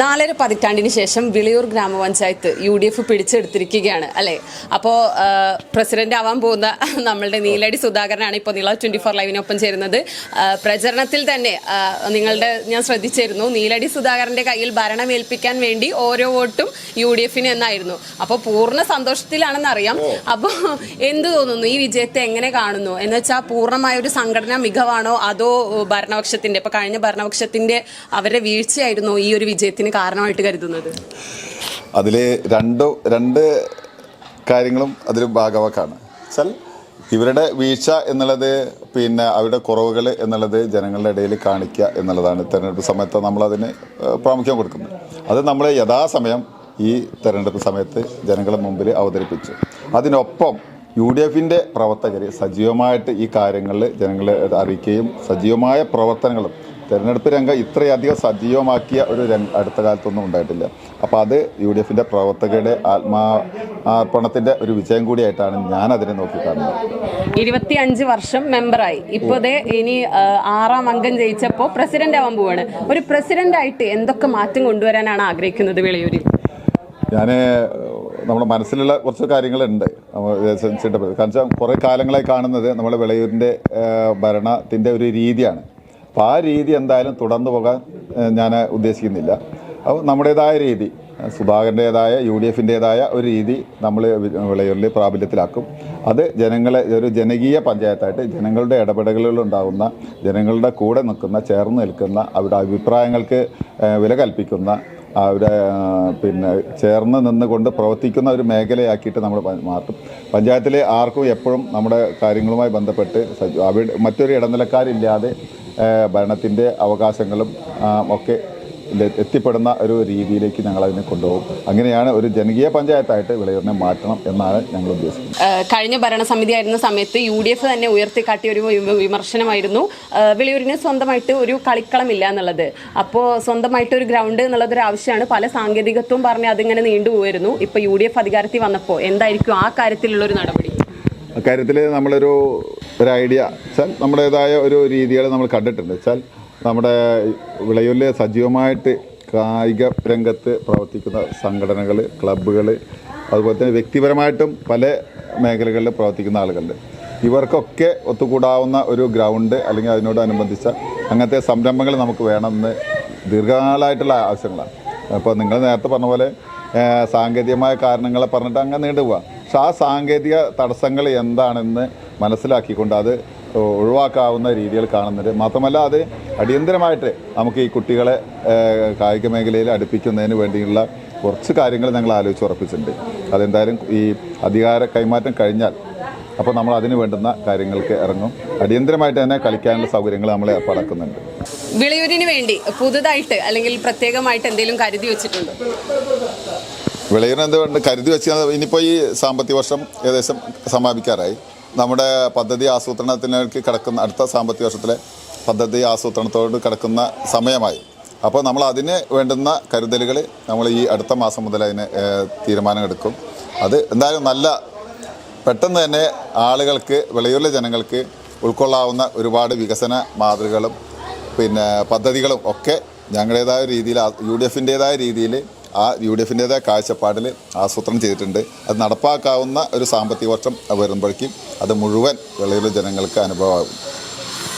നാലര പതിറ്റാണ്ടിന് ശേഷം വിളിയൂർ ഗ്രാമപഞ്ചായത്ത് യു ഡി എഫ് പിടിച്ചെടുത്തിരിക്കുകയാണ് അല്ലേ? അപ്പോ പ്രസിഡന്റ് ആവാൻ പോകുന്ന നമ്മളുടെ നീലടി സുധാകരനാണ് ഇപ്പോൾ നീള ട്വന്റി ഫോർ ലൈവിനൊപ്പം ചേരുന്നത്. പ്രചരണത്തിൽ തന്നെ നിങ്ങളുടെ ഞാൻ ശ്രദ്ധിച്ചിരുന്നു നീലടി സുധാകരന്റെ കയ്യിൽ ഭരണം ഏൽപ്പിക്കാൻ വേണ്ടി ഓരോ വോട്ടും യു ഡി എഫിന് എന്നായിരുന്നു. അപ്പോൾ പൂർണ സന്തോഷത്തിലാണെന്ന് അറിയാം. അപ്പോൾ എന്ത് തോന്നുന്നു? ഈ വിജയത്തെ എങ്ങനെ കാണുന്നു? എന്ന് വെച്ചാൽ പൂർണമായ ഒരു സംഘടന മികവാണോ അതോ ഭരണപക്ഷത്തിന്റെ? ഇപ്പൊ കഴിഞ്ഞ ഭരണപക്ഷത്തിന്റെ അവരുടെ വീഴ്ചയായിരുന്നു ഈ ഒരു വിജയത്തിന് കാരണമായിട്ട് കരുതുന്നത്? അതിൽ രണ്ട് രണ്ട് കാര്യങ്ങളും അതിൽ ഭാഗവാക്കാണ്. വെച്ചാൽ ഇവരുടെ വീഴ്ച എന്നുള്ളത് പിന്നെ അവരുടെ കുറവുകൾ എന്നുള്ളത് ജനങ്ങളുടെ ഇടയിൽ കാണിക്കുക എന്നുള്ളതാണ് തെരഞ്ഞെടുപ്പ് സമയത്ത് നമ്മളതിന് പ്രാമുഖ്യം കൊടുക്കുന്നത്. അത് നമ്മൾ യഥാസമയം ഈ തെരഞ്ഞെടുപ്പ് സമയത്ത് ജനങ്ങളുടെ മുമ്പിൽ അവതരിപ്പിച്ചു. അതിനൊപ്പം യു ഡി എഫിന്റെ പ്രവർത്തകർ സജീവമായിട്ട് ഈ കാര്യങ്ങളിൽ ജനങ്ങളെ അറിയിക്കുകയും സജീവമായ പ്രവർത്തനങ്ങളും തെരഞ്ഞെടുപ്പ് രംഗം ഇത്രയധികം സജീവമാക്കിയ ഒരു രംഗ അടുത്ത കാലത്തൊന്നും ഉണ്ടായിട്ടില്ല. അപ്പോൾ അത് യു ഡി എഫിന്റെ പ്രവർത്തകരുടെ ആത്മാ അർപ്പണത്തിന്റെ ഒരു വിജയം കൂടിയായിട്ടാണ് ഞാൻ അതിനെ നോക്കിക്കാണുന്നത് ഇരുപത്തി അഞ്ച് വർഷം മെമ്പറായി. ഇപ്പോഴേ ഇനി ആറാം അംഗം ജയിച്ചപ്പോൾ പ്രസിഡന്റ് ആവാൻ പോവാണ്. ഒരു പ്രസിഡന്റ് ആയിട്ട് എന്തൊക്കെ മാറ്റം കൊണ്ടുവരാനാണ് ആഗ്രഹിക്കുന്നത് വിളയൂരിൽ? ഞാൻ നമ്മുടെ മനസ്സിലുള്ള കുറച്ച് കാര്യങ്ങളുണ്ട്. കാരണം വെച്ചാൽ കുറേ കാലങ്ങളായി കാണുന്നത് നമ്മുടെ വിളയൂരിന്റെ ഭരണത്തിന്റെ ഒരു രീതിയാണ്. അപ്പോൾ ആ രീതി എന്തായാലും തുടർന്നു പോകാൻ ഞാൻ ഉദ്ദേശിക്കുന്നില്ല. അപ്പോൾ നമ്മുടേതായ രീതി സുധാകരന്റേതായ യു ഡി എഫിന്റേതായ ഒരു രീതി നമ്മൾ വിളയൂരിൽ പ്രാബല്യത്തിലാക്കും. അത് ജനങ്ങളെ ഒരു ജനകീയ പഞ്ചായത്തായിട്ട് ജനങ്ങളുടെ ഇടപെടലുകളുണ്ടാകുന്ന ജനങ്ങളുടെ കൂടെ നിൽക്കുന്ന ചേർന്ന് നിൽക്കുന്ന അവരുടെ അഭിപ്രായങ്ങൾക്ക് വില കൽപ്പിക്കുന്ന അവിടെ പിന്നെ ചേർന്ന് നിന്നുകൊണ്ട് പ്രവർത്തിക്കുന്ന ഒരു മേഖലയാക്കിയിട്ട് നമ്മൾ മാറ്റും. പഞ്ചായത്തിലെ ആർക്കും എപ്പോഴും നമ്മുടെ കാര്യങ്ങളുമായി ബന്ധപ്പെട്ട് അവിടെ മറ്റൊരു ഇടനിലക്കാരില്ലാതെ ഭരണത്തിന്റെ അവകാശങ്ങളും ഒക്കെ എത്തിപ്പെടുന്ന ഒരു രീതിയിലേക്ക് ഞങ്ങൾ അതിനെ കൊണ്ടുപോകും. അങ്ങനെയാണ് ഒരു ജനകീയ പഞ്ചായത്തായിട്ട് വിളയൂരിനെ മാറ്റണം എന്നാണ് ഞങ്ങൾ ഉദ്ദേശിക്കുന്നത്. കഴിഞ്ഞ ഭരണസമിതി ആയിരുന്ന സമയത്ത് യു ഡി എഫ് തന്നെ ഉയർത്തിക്കാട്ടിയ ഒരു വിമർശനമായിരുന്നു. വിളയൂരിന് സ്വന്തമായിട്ട് ഒരു കളിക്കളം ഇല്ല എന്നുള്ളത്. അപ്പോൾ സ്വന്തമായിട്ട് ഒരു ഗ്രൗണ്ട് എന്നുള്ളത് ഒരു ആവശ്യമാണ്. പല സാങ്കേതികത്വം പറഞ്ഞ് അതിങ്ങനെ നീണ്ടുപോയിരുന്നു ഇപ്പോൾ യു ഡി എഫ് അധികാരത്തിൽ വന്നപ്പോൾ എന്തായിരിക്കും ആ കാര്യത്തിലുള്ള ഒരു നടപടി അക്കാര്യത്തിൽ നമ്മളൊരു ഒരു ഐഡിയ വെച്ചാൽ നമ്മുടേതായ ഒരു രീതികൾ നമ്മൾ കണ്ടിട്ടുണ്ട്. വെച്ചാൽ നമ്മുടെ വിളയൂരിൽ സജീവമായിട്ട് കായിക രംഗത്ത് പ്രവർത്തിക്കുന്ന സംഘടനകൾ ക്ലബ്ബുകൾ അതുപോലെ തന്നെ വ്യക്തിപരമായിട്ടും പല മേഖലകളിൽ പ്രവർത്തിക്കുന്ന ആളുകളുണ്ട്. ഇവർക്കൊക്കെ ഒത്തുകൂടാവുന്ന ഒരു ഗ്രൗണ്ട് അല്ലെങ്കിൽ അതിനോടനുബന്ധിച്ച അങ്ങനത്തെ സംരംഭങ്ങൾ നമുക്ക് വേണമെന്ന് ദീർഘകാലമായിട്ടുള്ള ആവശ്യങ്ങളാണ്. അപ്പോൾ നിങ്ങൾ നേരത്തെ പറഞ്ഞ പോലെ സാങ്കേതികമായ കാരണങ്ങളെ പറഞ്ഞിട്ട് അങ്ങനെ നീണ്ടുപോവാം. പക്ഷെ ആ സാങ്കേതിക തടസ്സങ്ങൾ എന്താണെന്ന് മനസ്സിലാക്കിക്കൊണ്ട് അത് ഒഴിവാക്കാവുന്ന രീതിയിൽ കാണുന്നുണ്ട് മാത്രമല്ല അത് അടിയന്തരമായിട്ട് നമുക്ക് ഈ കുട്ടികളെ കായിക മേഖലയിൽ അടുപ്പിക്കുന്നതിന് വേണ്ടിയുള്ള കുറച്ച് കാര്യങ്ങൾ ഞങ്ങൾ ആലോചിച്ച് ഉറപ്പിച്ചിട്ടുണ്ട്. അതെന്തായാലും ഈ അധികാര കൈമാറ്റം കഴിഞ്ഞാൽ അപ്പോൾ നമ്മൾ അതിന് വേണ്ടുന്ന കാര്യങ്ങൾക്ക് ഇറങ്ങും. അടിയന്തരമായിട്ട് തന്നെ കളിക്കാനുള്ള സൗകര്യങ്ങൾ നമ്മൾ ഏർപ്പാടാക്കുന്നുണ്ട്. വിളയൂരിന് വേണ്ടി പുതുതായിട്ട് അല്ലെങ്കിൽ പ്രത്യേകമായിട്ട് എന്തെങ്കിലും കരുതി വെച്ചിട്ടുണ്ടോ? വിളയൂരിന് എന്തുകൊണ്ട് കരുതി വെച്ച് ഇനിയിപ്പോൾ ഈ സാമ്പത്തിക വർഷം ഏകദേശം സമാപിക്കാറായി. നമ്മുടെ പദ്ധതി ആസൂത്രണത്തിലേക്ക് കിടക്കുന്ന അടുത്ത സാമ്പത്തിക വർഷത്തിലെ പദ്ധതി ആസൂത്രണത്തോട് കിടക്കുന്ന സമയമായി. അപ്പോൾ നമ്മൾ അതിന് വേണ്ടുന്ന കരുതലുകൾ നമ്മൾ ഈ അടുത്ത മാസം മുതൽ അതിന് തീരുമാനമെടുക്കും. അത് എന്തായാലും നല്ല പെട്ടെന്ന് തന്നെ ആളുകൾക്ക് വിളയൂരിലെ ജനങ്ങൾക്ക് ഉൾക്കൊള്ളാവുന്ന ഒരുപാട് വികസന മാതൃകകളും പിന്നെ പദ്ധതികളും ഒക്കെ ഞങ്ങളുടേതായ രീതിയിൽ യു ഡി എഫിന്റേതായ രീതിയിൽ ആ യു ഡി എഫിന്റേതായ കാഴ്ചപ്പാടിൽ ആസൂത്രണം ചെയ്തിട്ടുണ്ട്. അത് നടപ്പാക്കാവുന്ന ഒരു സാമ്പത്തിക വർഷം വരുമ്പോഴേക്കും അത് മുഴുവൻ വിളയൂരിലെ ജനങ്ങൾക്ക് അനുഭവമാകും.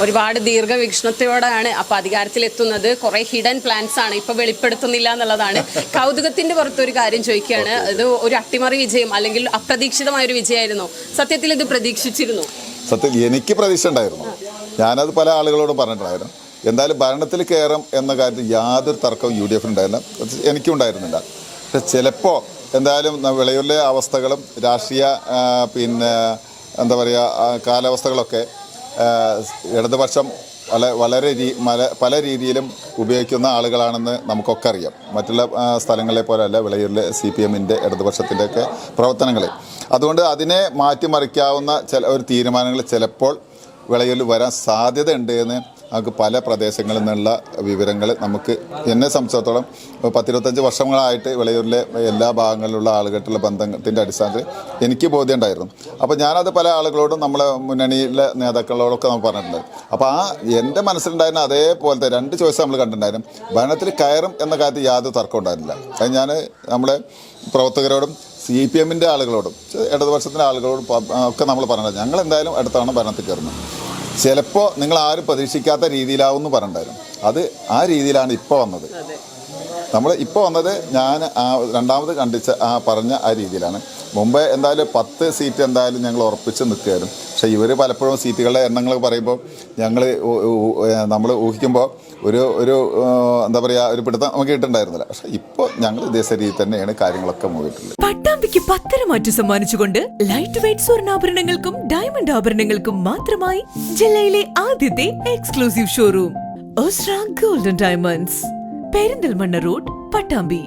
ഒരുപാട് ദീർഘവീക്ഷണത്തോടെയാണ് അപ്പൊ അധികാരത്തിൽ എത്തുന്നത് കുറെ ഹിഡൻ പ്ലാൻസ് ആണ് ഇപ്പൊ വെളിപ്പെടുത്തുന്നില്ല എന്നുള്ളതാണ്. കൗതുകത്തിന്റെ പുറത്ത് ഒരു കാര്യം ചോദിക്കുകയാണ്. ഇത് ഒരു അട്ടിമറി വിജയം അല്ലെങ്കിൽ അപ്രതീക്ഷിതമായ ഒരു വിജയമായിരുന്നു. സത്യത്തിൽ ഇത് പ്രതീക്ഷിച്ചിരുന്നു. സത്യം എനിക്ക് പ്രതീക്ഷ ഉണ്ടായിരുന്നു. ഞാനത് പല ആളുകളോടും പറഞ്ഞിട്ടുണ്ടായിരുന്നു. എന്തായാലും ഭരണത്തിൽ കയറും എന്ന കാര്യത്തിൽ യാതൊരു തർക്കവും യു ഡി എഫിന് ഉണ്ടായിരുന്നില്ല അത് എനിക്കും ഉണ്ടായിരുന്നില്ല. പക്ഷെ ചിലപ്പോൾ എന്തായാലും വിളയുള്ള അവസ്ഥകളും രാഷ്ട്രീയ പിന്നെ എന്താ പറയുക കാലാവസ്ഥകളൊക്കെ ഇടതുപക്ഷം പല വളരെ രീ പല രീതിയിലും ഉപയോഗിക്കുന്ന ആളുകളാണെന്ന് നമുക്കൊക്കെ അറിയാം. മറ്റുള്ള സ്ഥലങ്ങളെ സ്ഥലങ്ങളെ പോലെയല്ല വിളയൂരിലെ സി പി എമ്മിന്റെ ഇടതുപക്ഷത്തിന്റെയൊക്കെ പ്രവർത്തനങ്ങൾ അതുകൊണ്ട് അതിനെ മാറ്റിമറിക്കാവുന്ന ചില ഒരു തീരുമാനങ്ങൾ ചിലപ്പോൾ വിളയൂരിൽ വരാൻ സാധ്യതയുണ്ട് എന്ന് നമുക്ക് പല പ്രദേശങ്ങളിൽ നിന്നുള്ള വിവരങ്ങൾ നമുക്ക് എന്നെ സംബന്ധിച്ചിടത്തോളം പത്തിരുപത്തഞ്ച് വർഷങ്ങളായിട്ട് വിളയൂരിലെ എല്ലാ ഭാഗങ്ങളിലുള്ള ആളുകളുടെ ബന്ധത്തിന്റെ അടിസ്ഥാനത്തിൽ എനിക്ക് ബോധ്യം ഉണ്ടായിരുന്നു. അപ്പോൾ ഞാനത് പല ആളുകളോടും നമ്മളെ മുന്നണിയിലെ നേതാക്കളോടൊക്കെ നമ്മൾ പറഞ്ഞിട്ടുണ്ട്. അപ്പോൾ ആ എന്റെ മനസ്സിലുണ്ടായിരുന്ന അതേപോലത്തെ രണ്ട് ചോയ്സ് നമ്മൾ കണ്ടിട്ടുണ്ടായിരുന്നു. ഭരണത്തിൽ കയറും എന്ന കാര്യത്തിൽ യാതൊരു തർക്കം ഉണ്ടായിരുന്നില്ല. അത് ഞാൻ നമ്മളെ പ്രവർത്തകരോടും സി പി എമ്മിന്റെ ആളുകളോടും ഇടതുപക്ഷത്തിന്റെ ആളുകളോടും ഒക്കെ നമ്മൾ പറഞ്ഞത് ഞങ്ങൾ എന്തായാലും അടുത്താണ് ഭരണത്തിൽ കയറുന്നത് ചിലപ്പോൾ നിങ്ങൾ ആരും പ്രതീക്ഷിക്കാത്ത രീതിയിലാവും എന്ന് പറഞ്ഞിട്ടുണ്ടായിരുന്നു അത് ആ രീതിയിലാണ് ഇപ്പോൾ വന്നത്. നമ്മൾ ഇപ്പോൾ വന്നത് ഞാൻ ആ രണ്ടാമത് കണ്ടിച്ച ആ പറഞ്ഞ ആ രീതിയിലാണ്. മുമ്പ് എന്തായാലും പത്ത് സീറ്റ് എന്തായാലും ഞങ്ങൾ ഉറപ്പിച്ച് നിൽക്കുകയായിരുന്നു. പക്ഷേ ഇവർ പലപ്പോഴും സീറ്റുകളുടെ എണ്ണങ്ങൾ പറയുമ്പോൾ ഞങ്ങൾ നമ്മൾ ഊഹിക്കുമ്പോൾ ഒരു ഒരു എന്താ പറയുക ഒരു പിടുത്തം നമുക്ക് കിട്ടുന്നുണ്ടായിരുന്നില്ല. പക്ഷേ ഇപ്പോൾ ഞങ്ങൾ ഇതേ രീതിയിൽ തന്നെയാണ് കാര്യങ്ങളൊക്കെ പോയിട്ടുള്ളത് പട്ടാമ്പിക്ക് പത്തര മാറ്റി സമ്മാനിച്ചുകൊണ്ട് ലൈറ്റ് വെയിറ്റ് സ്വർണാഭരണങ്ങൾക്കും ഡയമണ്ട് ആഭരണങ്ങൾക്കും മാത്രമായി ജില്ലയിലെ ആദ്യത്തെ exclusive showroom golden diamonds Perinthalmanna road Pattambi.